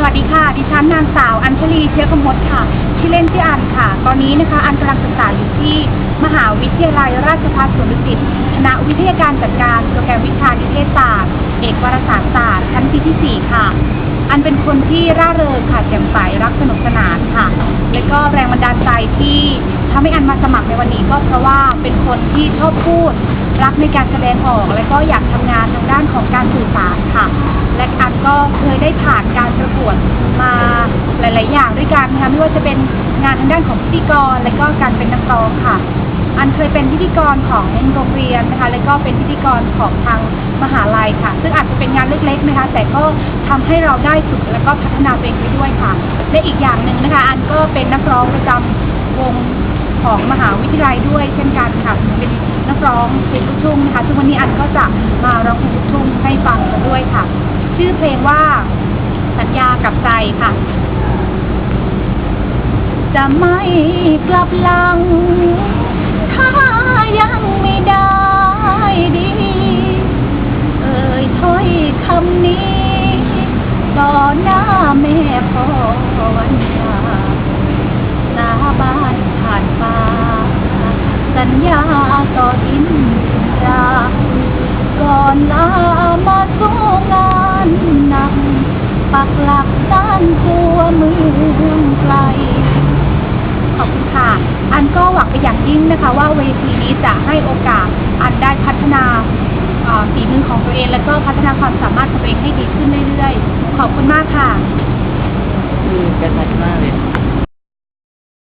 สวัสดีค่ะ ดิฉันนางสาวอัญชลีเชื้อกมดค่ะ ชื่อเล่นชื่ออันค่ะ ตอนนี้นะคะอันกำลังศึกษาอยู่ที่มหาวิทยาลัยราชภัฏสวนดุสิตคณะวิทยาการจัดการโปรแกรมวิชานิเทศศาสตร์ เอกวารสารศาสตร์ชั้นปีที่ 4 ค่ะ อันเป็นคนที่ร่าเริงค่ะแจ่มใสรักสนุกสนานค่ะ และก็แรงบันดาลใจที่ทำให้อันมาสมัครในวันนี้ก็เพราะว่าเป็นคนที่ชอบพูดรักในการแสดงออก และก็อยากทำงานทางด้านของการสื่อสารค่ะ และอันก็คย ได้ผ่านการประกวดมาหลาย ๆ อย่างด้วยกันนะคะไม่ว่าจะเป็นงานทางด้านของพิธีกร และก็การเป็นนักร้องค่ะ อันเคยเป็นพิธีกรของโรงเรียนนะคะ และก็เป็นพิธีกรของทางมหาลัยค่ะ ซึ่งอาจจะเป็นงานเล็ก ๆ นะคะ แต่ก็ทำให้เราได้ฝึกและก็พัฒนาตัวเองไปด้วยค่ะ และอีกอย่างหนึ่งนะคะ อันก็เป็นนักร้องประจำวงของมหาวิทยาลัยด้วยเช่นกันค่ะ เป็นนักร้องเพลงลูกทุ่งนะคะซึ่งวันนี้อันก็จะมาร้องเพลงลูกทุ่งกันด้วยค่ะ ชื่อเพลงว่าสัญญา กับใจค่ะ จะไม่กลับหลัง ถ้ายังไม่ได้ดี เอ่ยถ้อยคำนี้ ต่อหน้าแม่พ่อวันตาสาบานผ่านฟ้าสัญญาต่อดินรา ไปอย่างยิ่งนะคะ ว่าเวทีนี้จะให้โอกาสอันได้พัฒนาเอ่อฝีมือของตัวเอง และก็พัฒนาความสามารถของตัวเองให้ดีขึ้นเรื่อยๆ ขอบคุณมากค่ะ